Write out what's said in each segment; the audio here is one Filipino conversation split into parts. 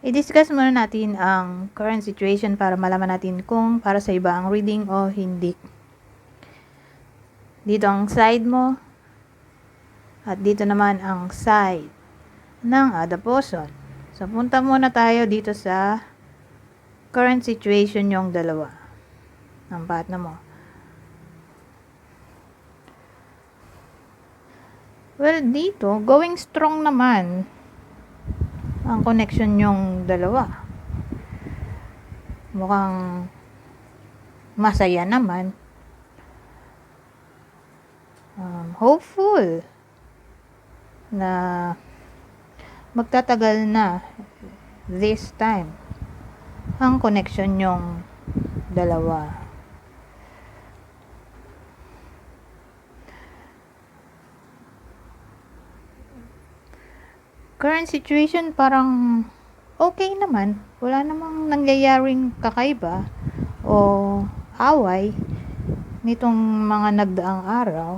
I-discuss muna natin ang current situation para malaman natin kung para sa iba ang reading o hindi. Dito ang side mo at dito naman ang side ng other person. So, punta muna tayo dito sa current situation yung dalawa ng partner mo. Well, dito, going strong naman ang connection yung dalawa. Mukhang masaya naman. Um, hopeful na magtatagal na this time ang connection yung dalawa. Current situation parang okay naman. Wala namang nangyayaring kakaiba o away nitong mga nagdaang araw.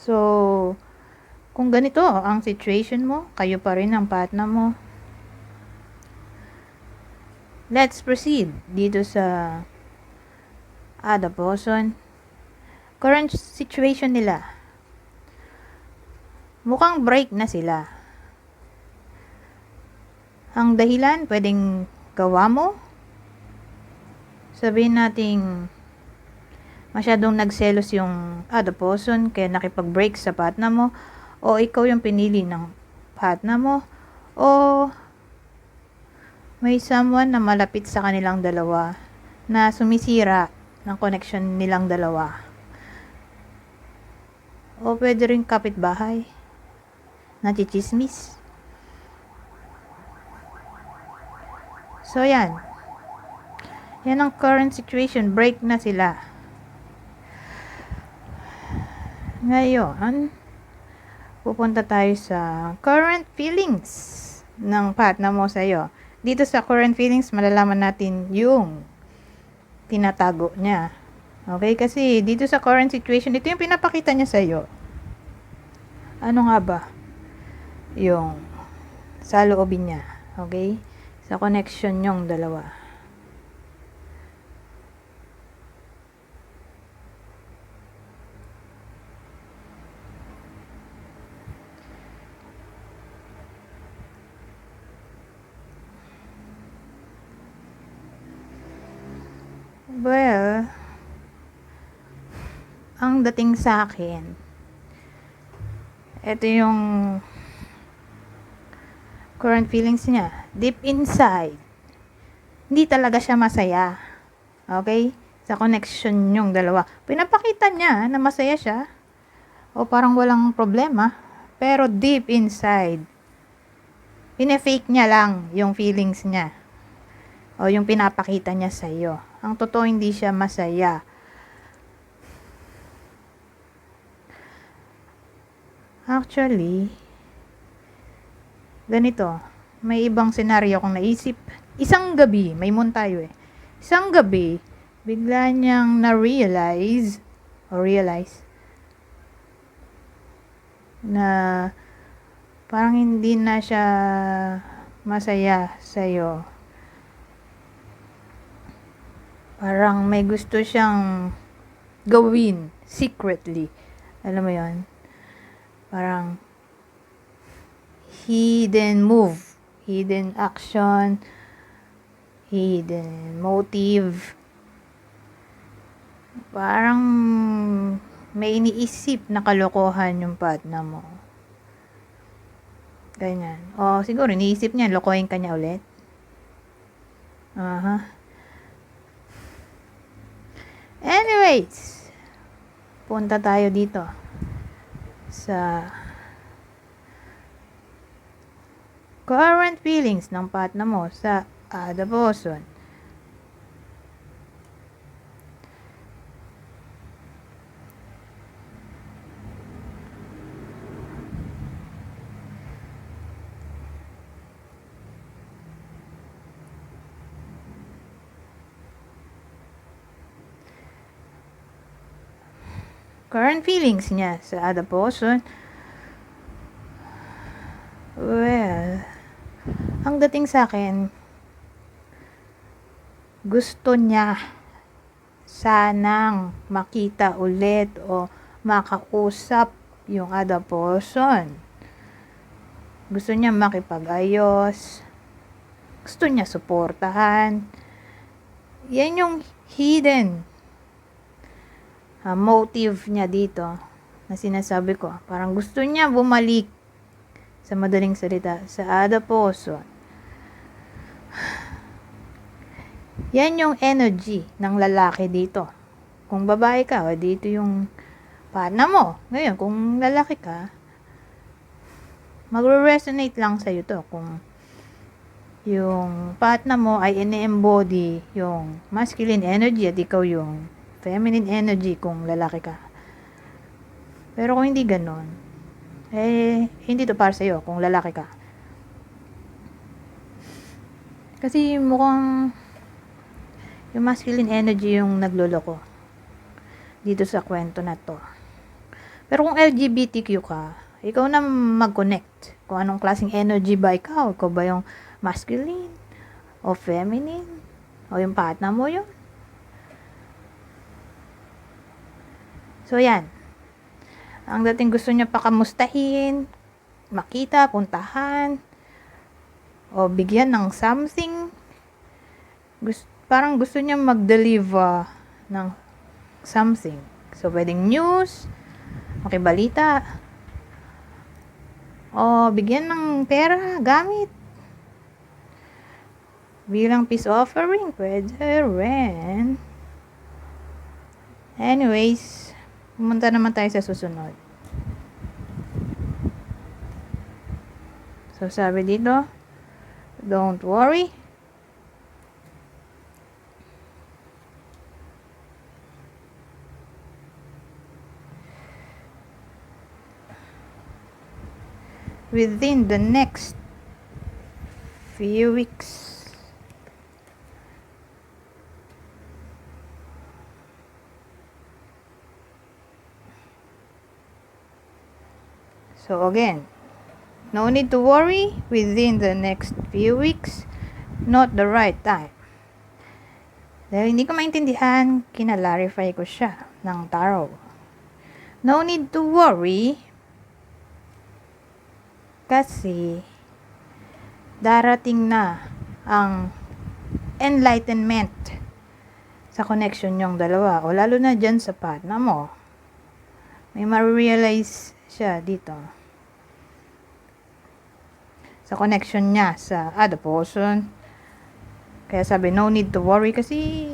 So, kung ganito ang situation mo, kayo pa rin ang partner mo. Let's proceed dito sa other person current situation nila. Mukhang break na sila. Ang dahilan, pwedeng gawa mo. Sabihin nating masyadong nagselos yung other person kaya nakipag-break sa partner mo o ikaw yung pinili ng partner mo o may someone na malapit sa kanilang dalawa na sumisira ng connection nilang dalawa. O pwede rin kapitbahay. Nachichismis. So, yan. Yan ang current situation. Break na sila. Ngayon, pupunta tayo sa current feelings ng partner mo sa'yo. Dito sa current feelings, malalaman natin yung tinatago niya. Okay? Kasi dito sa current situation, ito yung pinapakita niya sa iyo. Ano nga ba? Yung sa loobin niya. Okay? Sa connection yung dalawa. Well, ang dating sa akin, ito yung current feelings niya. Deep inside, hindi talaga siya masaya. Okay? Sa connection yung dalawa. Pinapakita niya na masaya siya. O parang walang problema. Pero deep inside, pina-fake niya lang yung feelings niya. O yung pinapakita niya sa iyo. Ang totoo, hindi siya masaya Actually, ganito, may ibang senaryo akong naisip. Isang gabi, may moon tayo eh. Isang gabi, bigla niyang na-realize, or realize, na parang hindi na siya masaya sa'yo. Parang may gusto siyang gawin secretly. Alam mo yon parang hidden move, hidden action, hidden motive. Parang may iniisip na kalokohan yung partner mo. Ganyan. O siguro iniisip niya, lokohin ka niya ulit. Aha. Uh-huh. Anyways, punta tayo dito sa current feelings ng partner mo sa other person. Current feelings niya sa other person Well, ang dating sa akin, gusto niya sanang makita ulit o makausap yung other person. Gusto niya makipag-ayos. Gusto niya suportahan. Yan yung hidden ah, motive niya dito na sinasabi ko. Parang gusto niya bumalik sa madaling salita sa person. Yan yung energy ng lalaki dito. Kung babae ka, dito yung partner mo. Ngayon, kung lalaki ka, magre-resonate lang sa'yo to. Kung yung partner mo ay ini-embody yung masculine energy at ikaw yung feminine energy kung lalaki ka. Pero kung hindi ganon, eh, hindi to para sa'yo kung lalaki ka. Kasi mukhang yung masculine energy yung nagloloko dito sa kwento na to. Pero kung LGBTQ ka, ikaw na mag-connect. Kung anong klaseng energy ba ikaw? Ikaw ba yung masculine? O feminine? O yung partner mo yun? So, yan. Ang dating gusto niya pakamustahin, makita, puntahan, o bigyan ng something. Gusto, parang gusto niya mag-deliver ng something. So, pwedeng news, makibalita, o bigyan ng pera, gamit. Bilang peace offering, pwede rin. Anyways, pumunta naman tayo sa susunod. So, sabi dito, don't worry, within the next few weeks. So again, no need to worry within the next few weeks, not the right time. Dahil hindi ko maintindihan, kinalarify ko siya ng tarot. No need to worry kasi darating na ang enlightenment sa connection yung dalawa o lalo na dyan sa partner mo. May ma-realize siya dito sa connection niya sa other. Kaya sabi, no need to worry kasi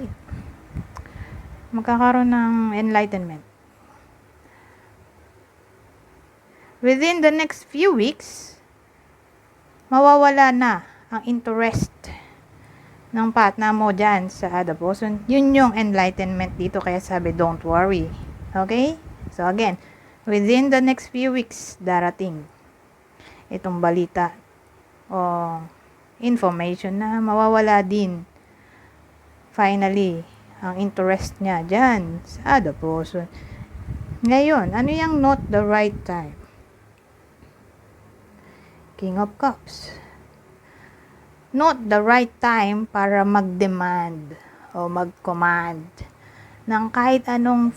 magkakaroon ng enlightenment. within the next few weeks, mawawala na ang interest ng partner mo dyan sa other. Yun yung enlightenment dito. Kaya sabi, don't worry. Okay? So again, within the next few weeks, darating itong balita o information na mawawala din finally ang interest niya dyan sa other person. Ngayon, ano yung not the right time? King of Cups. Not the right time para mag-demand o mag-command ng kahit anong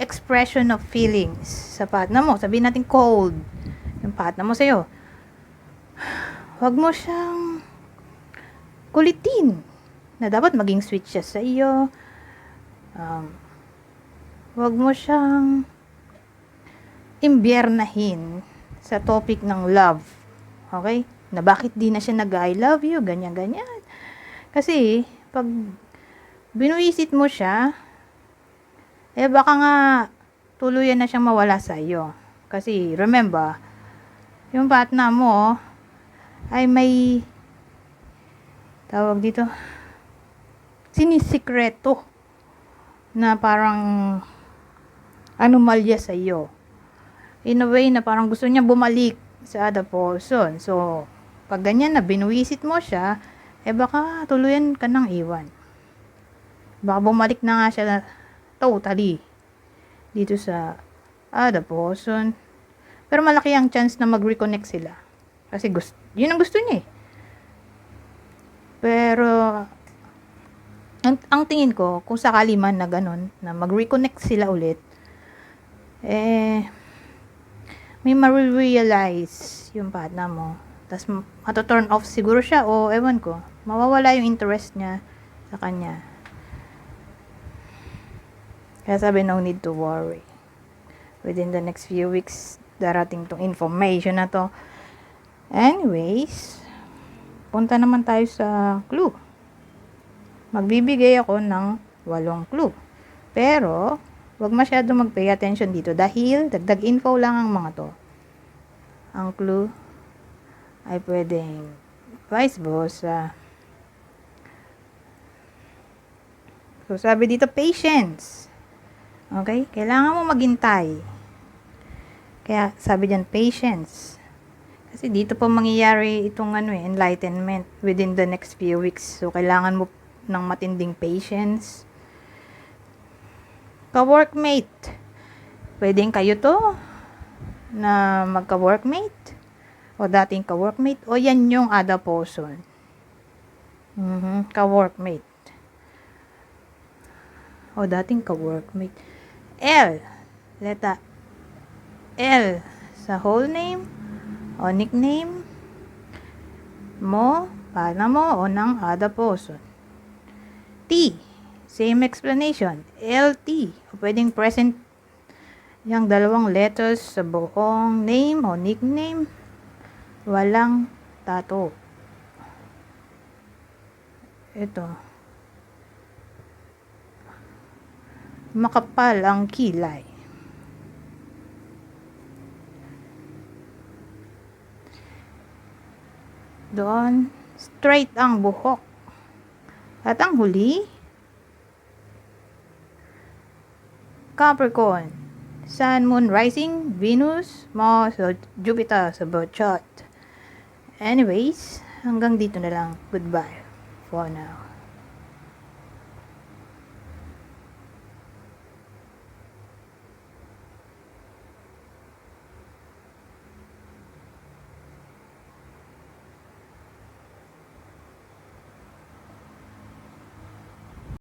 expression of feelings sa partner mo. Sabihin natin cold. Yung partner mo sa'yo. Huwag mo siyang kulitin na dapat maging sweet siya sa iyo. Um, huwag mo siyang imbiernahin sa topic ng love Okay? Na bakit di na siya nag I love you, ganyan, ganyan. Kasi, pag binuisit mo siya, eh baka nga tuluyan na siyang mawala sa iyo. Kasi, remember, yung partner mo ay may tawag dito sinisikreto na parang anomalya sa iyo. In a way na parang gusto niya bumalik sa other person. So, pag ganyan na, binuwisit mo siya, eh baka tuluyan ka ng iwan. Baka bumalik na nga siya totally dito sa other person. Pero malaki ang chance na mag-reconnect sila. Kasi gusto, yun ang gusto niya eh. Pero, ang, ang tingin ko, kung sakali man na ganun, na mag-reconnect sila ulit, eh, may ma-realize yung partner mo. Tapos, mato-turn off siguro siya o ewan ko, mawawala yung interest niya sa kanya. Kaya sabi, no need to worry. Within the next few weeks, darating tong information na to. Anyways, punta naman tayo sa clue. Magbibigay ako ng walong clue. Pero, wag masyado mag-pay attention dito dahil dagdag info lang ang mga to. Ang clue ay pwedeng vice versa. So, sabi dito, patience. Okay? Kailangan mo maghintay. Kaya, sabi diyan, patience. Kasi dito po mangyayari itong ano eh, enlightenment within the next few weeks. So, kailangan mo ng matinding patience. Ka-workmate. Pwedeng kayo to na magka-workmate o dating ka-workmate o yan yung other person. Mhm, ka-workmate. O dating ka-workmate. L. Leta L sa whole name o nickname mo, pana mo o ng other person. T. Same explanation. LT. O pwedeng present yung dalawang letters sa buong name o nickname. Walang tato. Ito. Makapal ang kilay. Doon, straight ang buhok. At ang huli, Capricorn, Sun, Moon, Rising, Venus, Mars, o Jupiter sa birth chart. Anyways, hanggang dito na lang. Goodbye for now.